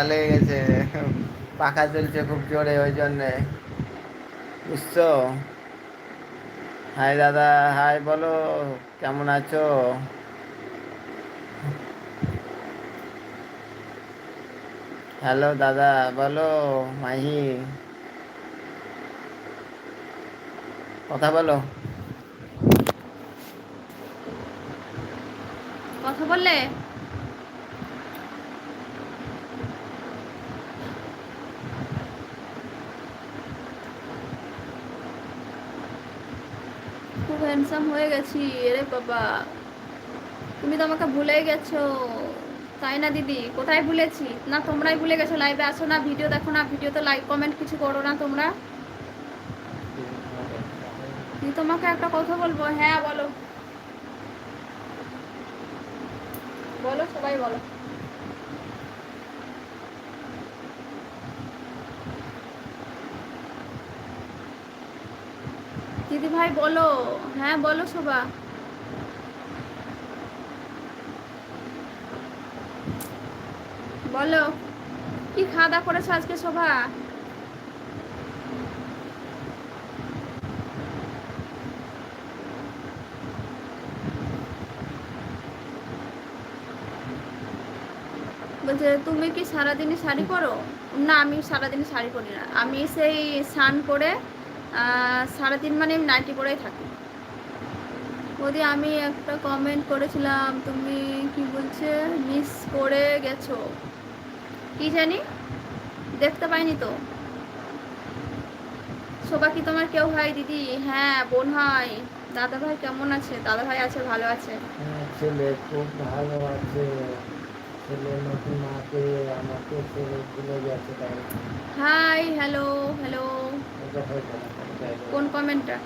ঠান্ডা লেগে গেছে, পাখা চলছে খুব জোরে, ওই জন্যে। বুঝছ? হাই দাদা, হাই, বলো, কেমন আছো? হ্যালো দাদা, বলো, মাহি। কথা বলো। কথা বললে? খুব হ্যান্ডসাম হয়ে গেছি, এরে বাবা। তুমি তো আমাকে ভুলে গেছো। তাই না, দিদি? কোথায় ভুলেছি? না, তোমরাই ভুলে গেছো লাইভে আসো না ভিডিও দেখো না ভিডিওতে লাইক কমেন্ট কিছু করো না তোমরা। তোমাকে একটা কথা বলব হ্যাঁ বলো। বলো, সবাই বলো। দিদি ভাই বলো। হ্যাঁ বলো শোভা। বলো, কি খাওয়া দাওয়া করেছ আজকে শোভা? বলছে, তুমি কি সারাদিনই শাড়ি পরো? না, আমি সারাদিন শাড়ি পরি না। আমি সেই স্নান করে সারাদিন মানে নাইটি পরেই থাকি। ওদি আমি একটা কমেন্ট করেছিলাম তুমি কি বলছে মিস করে গেছো। কি জানি দেখতে পাইনি তো। শোভা কি তোমার কেউ হয় দিদি? হ্যাঁ বোন হয় দাদা ভাই কেমন আছে? দাদা ভাই আছে ভালো আছে। হ্যাঁ, ছেলে খুব ভালো আছে। ছেলে নতুন মাকে আমাকে ছেলে ভুলে গেছে তাই। হাই হ্যালো হ্যালো কোন কমেন্টটা?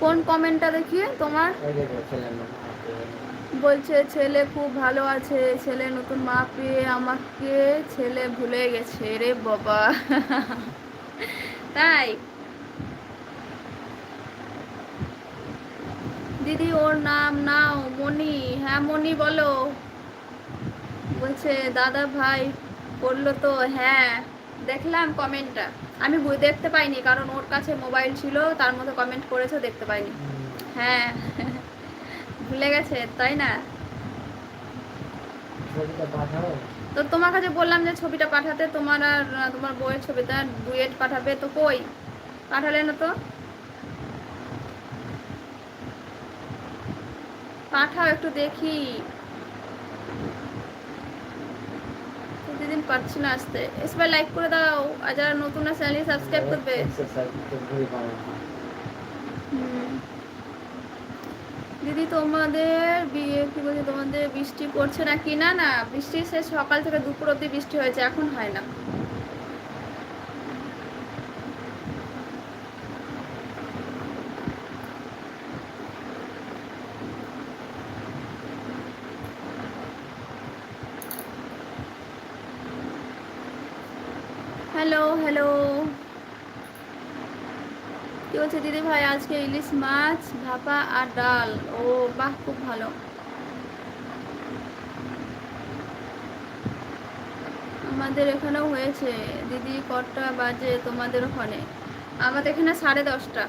কোন কমেন্টটা দেখিয়ে তোমার? বলছে ছেলে খুব ভালো আছে ছেলে নতুন মা পেয়ে আমাকে ছেলে ভুলে গেছে রে বাবা। তাই? দিদি ওর নাম নাও মনি হ্যাঁ মনি বলো। বলছে দাদা ভাই বলল তো হ্যাঁ। দেখলাম কমেন্টটা আমি দেখতে পাইনি কারণ ওর কাছে মোবাইল ছিল তার মধ্যে কমেন্ট করেছে দেখতে পাইনি। হ্যাঁ ভুলে গেছে তাই না? তো তোমার কাছে বললাম যে ছবিটা পাঠাতে তোমার আর তোমার বইয়ের ছবিটা ডুয়েট পাঠাবে তো কই? পাঠালে না তো? পাঠাও একটু দেখি। পারছি না আসতে। এসবার লাইক করে দাও। আর যারা নতুন আছে চ্যানেল সাবস্ক্রাইব করবে। দিদি তোমাদের বিয়ে কি বলছে তোমাদের বৃষ্টি পড়ছে না কি? না না বৃষ্টি সে সকাল থেকে দুপুর অব্দি বৃষ্টি হয়েছে এখন হয় না। হ্যালো হ্যালো কি বলছে দিদি ভাই? আজকে ইলিশ মাছ, ভাপা আর ডাল। ও, বাহ, খুব ভালো। আমাদের এখানেও হয়েছে। দিদি, কটা বাজে তোমাদের ওখানে? আমাদের এখানে সাড়ে দশটা।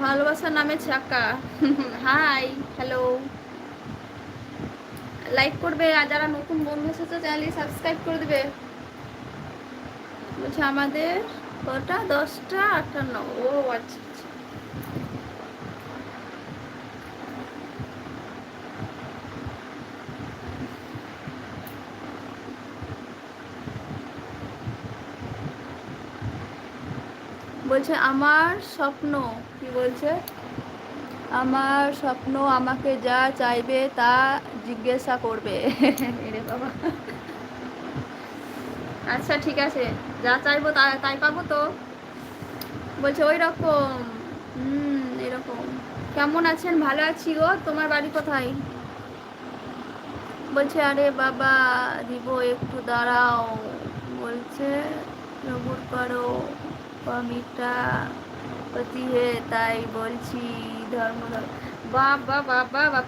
ভালোবাসার নামে চাকা। High, hello. লাইক করবে আর যারা নতুন বন্ধু এসেছে চ্যানেলটি সাবস্ক্রাইব করে দেবে। বলছে, আমাদের কটা? দশটা? আটটা ন ও আচ্ছা আচ্ছা। বলছে, আমার স্বপ্ন। কি বলছে? আমার স্বপ্ন আমাকে যা চাইবে তা জিজ্ঞাসা করবে। বাবা। আচ্ছা ঠিক আছে। যা চাইব তা, তাই পাবো তো। বলছে, ওই রকম। হুম, এরকম। কেমন আছেন? ভালো আছি গো। তোমার বাড়ি কোথায়? বলছে, আরে বাবা, দিব একটু দাঁড়াও। বলছে সবুর করো। কমিটা পতি হে তাই বলছি ধর্ম বাবা বাবা